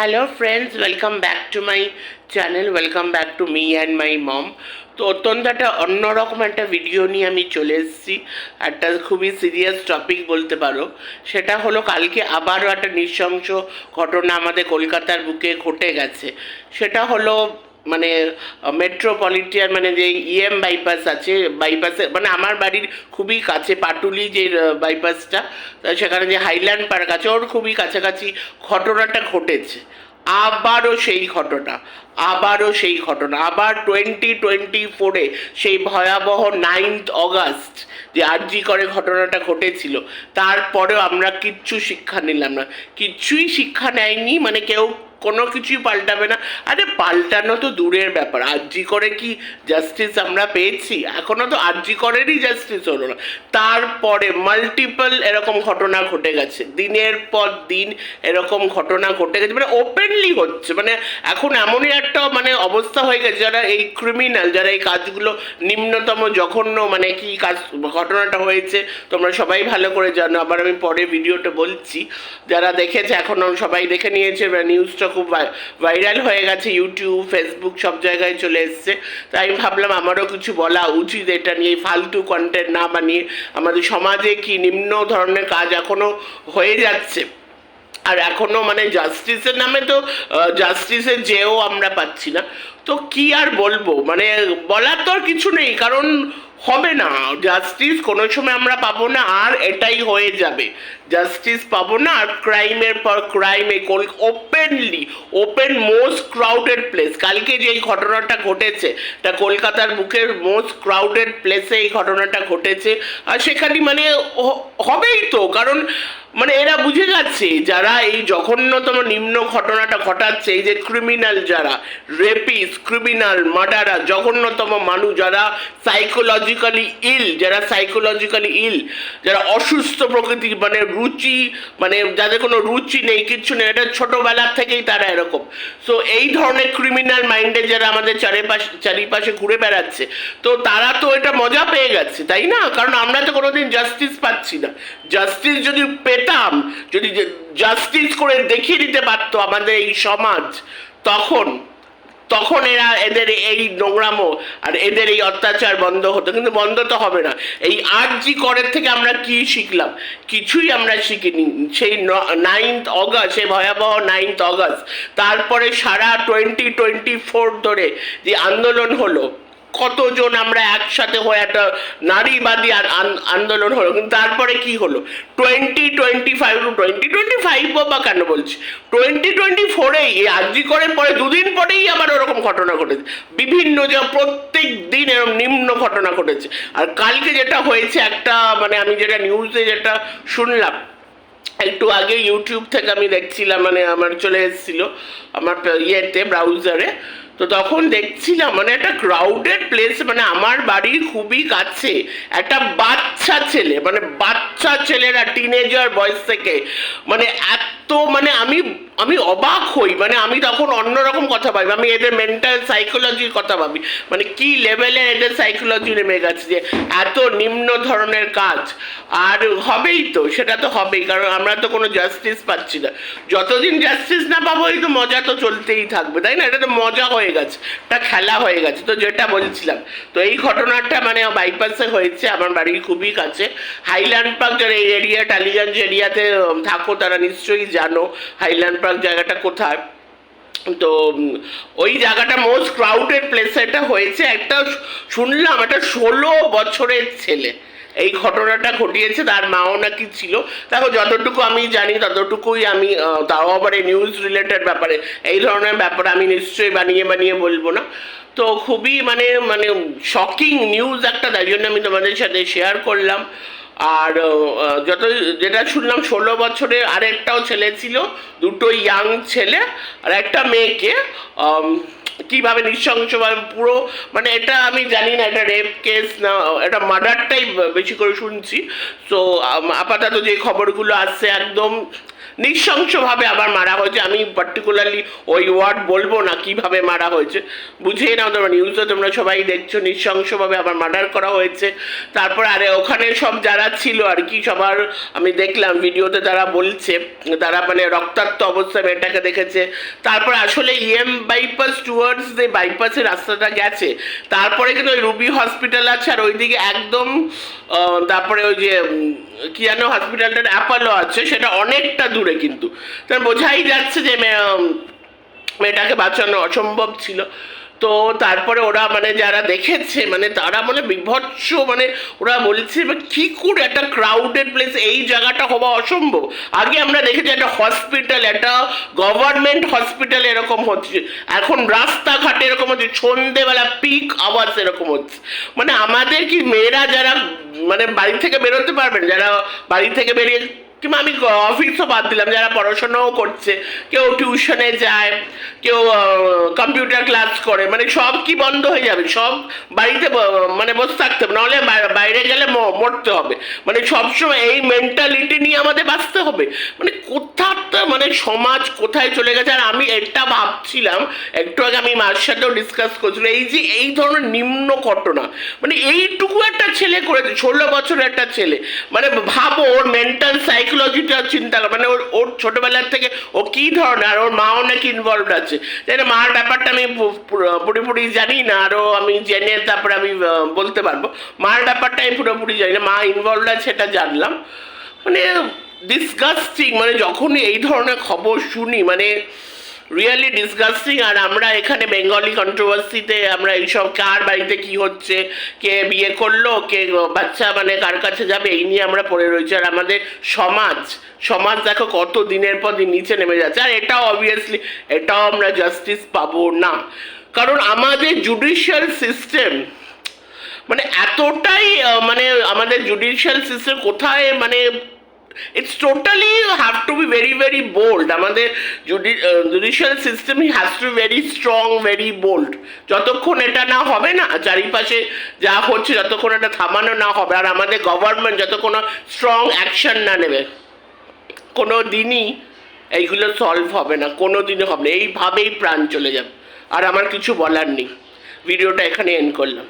Hello friends welcome back to my channel welcome back to me and my mom তো অত্যন্ত একটা অন্যরকম একটা ভিডিও নিয়ে আমি চলে এসেছি। একটা খুবই সিরিয়াস টপিক বলতে পারো। সেটা হলো কালকে আবারও একটা নৃশংস ঘটনা আমাদের কলকাতার বুকে ঘটে গেছে। সেটা হলো মানে মেট্রোপলিটিয়ান মানে যে ইএম বাইপাস আছে বাইপাসে মানে আমার বাড়ির খুবই কাছে, পাটুলি যে বাইপাসটা সেখানে যে হাইল্যান্ড পার্ক আছে, ওর খুবই কাছাকাছি ঘটনাটা ঘটেছে। আবারও সেই ঘটনা, আবারও সেই ঘটনা, আবার টোয়েন্টি টোয়েন্টি ফোরে সেই ভয়াবহ নাইনথ অগাস্ট যে আরজি করে ঘটনাটা ঘটেছিল, তারপরেও আমরা কিচ্ছু শিক্ষা নিলাম না। কিচ্ছুই শিক্ষা নেয়নি মানে কেউ কোনো কিছুই পাল্টাবে না। আরে, পাল্টানো তো দূরের ব্যাপার। আরজি করে কি জাস্টিস আমরা পেয়েছি? এখনও তো আরজি করেরই জাস্টিস হলো না। তারপরে মাল্টিপল এরকম ঘটনা ঘটে গেছে। দিনের পর দিন এরকম ঘটনা ঘটে গেছে। মানে ওপেনলি হচ্ছে। মানে এখন এমনই একটা মানে অবস্থা হয়ে গেছে। যারা এই ক্রিমিনাল যারা এই কাজগুলো নিম্নতম, জঘন্য মানে কি কাজ, ঘটনাটা হয়েছে, তোমরা সবাই ভালো করে জানো। আবার আমি পরে ভিডিওটা বলছি। যারা দেখেছে, এখনও সবাই দেখে নিয়েছে। নিউজটা খুব ভাইরাল হয়ে গেছে ইউটিউব ফেসবুক সব জায়গায় চলে এসছে। তাই ভাবলাম আমারও কিছু বলা উচিত এটা নিয়ে ফালতু কন্টেন্ট না বানিয়ে আমাদের সমাজে কি নিম্ন ধরনের কাজ এখনও হয়ে যাচ্ছে। আর এখনও মানে জাস্টিসের নামে তো জাস্টিসের যেও আমরা পাচ্ছি না। তো কি আর বলব? মানে বলার তো আর কিছু নেই, কারণ হবে না। জাস্টিস কোনো সময় আমরা পাবো না, আর এটাই হয়ে যাবে। জাস্টিস পাবো না, আর ক্রাইমের পর ক্রাইমে কোন openly open most crowded place কালকে যে এই ঘটনাটা ঘটেছে তা কলকাতার বুকের মোস্ট ক্রাউডেড প্লেসে এই ঘটনাটা ঘটেছে। আর সেখানে মানে হবেই তো, কারণ মানে এরা বুঝে যাচ্ছে, যারা এই জঘন্যতম নিম্ন ঘটনাটা ঘটাচ্ছে, এই যে ক্রিমিনাল যারা রেপিস ক্রিমিনাল মার্ডারা জঘন্যতম মানুষ, যারা সাইকোলজিক্যালি ইল যারা সাইকোলজিক্যালি ইল যারা অসুস্থ প্রকৃতির মানে রুচি মানে যাদের কোনো রুচি নেই, কিচ্ছু নেই, এটা ছোটোবেলার থেকেই তারা এরকম। সো এই ধরনের ক্রিমিনাল মাইন্ডে যারা আমাদের চারিপাশে চারিপাশে ঘুরে বেড়াচ্ছে, তো তারা তো এটা মজা পেয়ে গেছে, তাই না? কারণ আমরা তো কোনোদিন জাস্টিস পাচ্ছি না। জাস্টিস যদি পেতাম, যদি জাস্টিস করে দেখিয়ে দিতে পারতো আমাদের এই সমাজ, তখন তখন এরা এদের এই নোংরামো আর এদের এই অত্যাচার বন্ধ হতো। কিন্তু বন্ধ তো হবে না। এই আট জি করের থেকে আমরা কি শিখলাম? কিছুই আমরা শিখিনি। সেই নাইনথ অগস্ট সেই ভয়াবহ নাইনথ অগস্ট তারপরে সারা টোয়েন্টি টোয়েন্টি ফোর ধরে যে আন্দোলন হলো কতজন আমরা একসাথে হয়ে একটা নারীবাদী আন- আন- আন্দোলন হলো? কিন্তু তারপরে কি হলো? Twenty twenty five twenty twenty five বা কেন বলছি? টোয়েন্টি টোয়েন্টি ফোরেই এই আর্জি করার পরে দুদিন পরেই আবার ওরকম ঘটনা ঘটেছে। বিভিন্ন যে প্রত্যেক দিন এরকম নিম্ন ঘটনা ঘটেছে। আর কালকে যেটা হয়েছে একটা মানে আমি যেটা নিউজে যেটা শুনলাম একটু আগে ইউটিউব থেকে আমি দেখছিলাম মানে আমার চলে এসেছিল আমার ইয়েতে ব্রাউজারে তো তখন দেখছিলাম মানে একটা ক্রাউডেড প্লেস মানে আমার বাড়ির খুবই কাছে, একটা বাচ্চা ছেলে মানে বাচ্চা ছেলেরা টিনেজার বয়স থেকে মানে এত মানে আমি আমি অবাক হই মানে আমি তখন অন্যরকম কথা ভাবি, আমি এদের মেন্টাল সাইকোলজির কথা ভাবি। মানে কি লেভেলে এদের সাইকোলজি নেমে গেছে যে এত নিম্ন ধরনের কাজ। আর হবেই তো, সেটা তো হবেই, কারণ আমরা তো কোনো জাস্টিস পাচ্ছি না। যতদিন জাস্টিস না পাবো, এই তো মজা তো চলতেই থাকবে, তাই না? এটা তো মজা হয়ে গেছে একটা খেলা হয়ে গেছে, তো যেটা বলছিলাম। তো এই ঘটনাটা মানে বাইপাসে হয়েছে, আমার বাড়ির খুবই কাছে। হাইল্যান্ড পার্ক যারা এই এরিয়া টালিগঞ্জ এরিয়াতে থাকো, তারা নিশ্চয়ই জানো হাইল্যান্ড পার্ক জায়গাটা কোথায়? তো ওই জায়গাটা মোস্ট ক্রাউডেড প্লেস এটা হয়েছে। একটা শুনলাম, একটা ষোলো বছরের ছেলে। এই ঘটনাটা ঘটিয়েছে, তার মাও নাকি ছিল। দেখো, যতটুকু আমি জানি, ততটুকুই আমি তাও আবার নিউজ রিলেটেড ব্যাপারে, এই ধরনের ব্যাপারে আমি নিশ্চয়ই বানিয়ে বানিয়ে বলব না। তো খুবই মানে মানে শকিং নিউজ একটা, তাই জন্য আমি তোমাদের সাথে শেয়ার করলাম। আর যত, যেটা শুনলাম, ষোলো বছরের আরেকটাও ছেলে ছিল, দুটো ইয়াং ছেলে আর একটা মেয়েকে কীভাবে নৃশংসভাবে পুরো মানে এটা আমি জানি না, এটা রেপ কেস না, এটা মার্ডারটাই বেশি করে শুনছি। তো আপাতত যে খবরগুলো আসছে, একদম নৃশংসভাবে আবার মারা হয়েছে। আমি পার্টিকুলারলি ওই ওয়ার্ড বলব না কীভাবে মারা হয়েছে। বুঝেই নাও তোমরা নিউজে তোমরা সবাই দেখছ, নৃশংসভাবে আবার মার্ডার করা হয়েছে। তারপর আরে ওখানে সব যারা ছিল আর কি, সবার আমি দেখলাম ভিডিওতে তারা বলছে, তারা মানে রক্তাক্ত অবস্থায় মেয়েটাকে দেখেছে। তারপর আসলে ইএম বাইপাস টুয়ার্ডস যে বাইপাসের রাস্তাটা গেছে। তারপরে কিন্তু ওই রুবি হসপিটাল আছে আর ওইদিকে একদম তারপরে ওই যে কি যেন হসপিটালটার অ্যাপালো আছে, সেটা অনেকটা দূরে। কিন্তু। তার বোঝাই যাচ্ছে যে মেয়েটাকে বাঁচানো অসম্ভব ছিল। তো তারপরে ওরা মানে যারা দেখেছে মানে তারা মানে বিভৎস মানে ওরা বলছে কি করে একটা ক্রাউডেড প্লেস এই জায়গাটা হওয়া অসম্ভব। আগে আমরা দেখেছি একটা হসপিটাল একটা গভর্নমেন্ট হসপিটাল এরকম হচ্ছে। এখন রাস্তাঘাটে এরকম হচ্ছে, সন্ধেবেলা পিক আওয়াজ এরকম হচ্ছে। মানে আমাদের কি মেয়েরা যারা মানে বাড়ি থেকে বেরোতে পারবেন যারা বাড়ি থেকে বেরিয়ে কিংবা আমি অফিসও বাদ দিলাম, যারা পড়াশোনাও করছে। কেউ টিউশনে যায়, কেউ কম্পিউটার ক্লাস করে। মানে সব কি বন্ধ হয়ে যাবে? সব বাড়িতে মানে বসে থাকতে হবে। নাহলে বাইরে গেলে মরতে হবে। মানে সবসময় এই মেন্টালিটি নিয়ে আমাদের বাঁচতে হবে। মানে কোথাটা মানে সমাজ কোথায় চলে গেছে? আর আমি এটা ভাবছিলাম, একটু আগে আমি মার সাথেও ডিসকাস করছিলাম এই যে এই ধরনের নিম্ন ঘটনা। মানে এইটুকু একটা ছেলে করেছে, ষোলো বছরের একটা ছেলে। মানে ভাবো, ওর মেন্টাল সাইকোলজিটা চিন্তা মানে ওর ওর ছোটবেলার থেকে ও কি ধরনের, আর ওর মাও নাকি ইনভলভ আছে। তাই না মার ব্যাপারটা আমি পুরোপুরি জানি না আরও আমি জেনে তারপরে আমি বলতে পারব। মার ব্যাপারটা আমি পুরোপুরি জানি না, মা ইনভলভ আছে সেটা জানলাম। মানে ডিসগাস্টিং মানে যখনই এই ধরনের খবর শুনি মানে রিয়েলি ডিসগাস্টিং আর আমরা এখানে বেঙ্গলি কন্ট্রোভার্সিতে আমরা এইসব কার বাড়িতে কি হচ্ছে, কে বিয়ে করল, কে বাচ্চা মানে কার কাছে যাবে, এই নিয়ে আমরা পড়ে রয়েছি। আর আমাদের সমাজ সমাজ দেখো কত দিনের পর দিন নিচে নেমে যাচ্ছে, আর এটাও অবভিয়াসলি এটাও আমরা জাস্টিস পাবো না। কারণ আমাদের জুডিশিয়াল সিস্টেম মানে এতটাই মানে আমাদের জুডিশিয়াল সিস্টেম কোথায় মানে it's totally have to be very very bold আমাদের judicial system has to very strong very bold যতক্ষণ এটা না হবে না, চারিপাশে যা হচ্ছে যতক্ষণ এটা থামানো না হবে, আর আমাদের গভর্নমেন্ট যতক্ষণ স্ট্রং অ্যাকশন না নেবে, কোনো দিনই এইগুলো সলভ হবে না, কোনো দিনই হবে না। এইভাবেই প্রাণ চলে যাবে। আর আমার কিছু বলার নেই। ভিডিওটা এখানে এন্ড করলাম।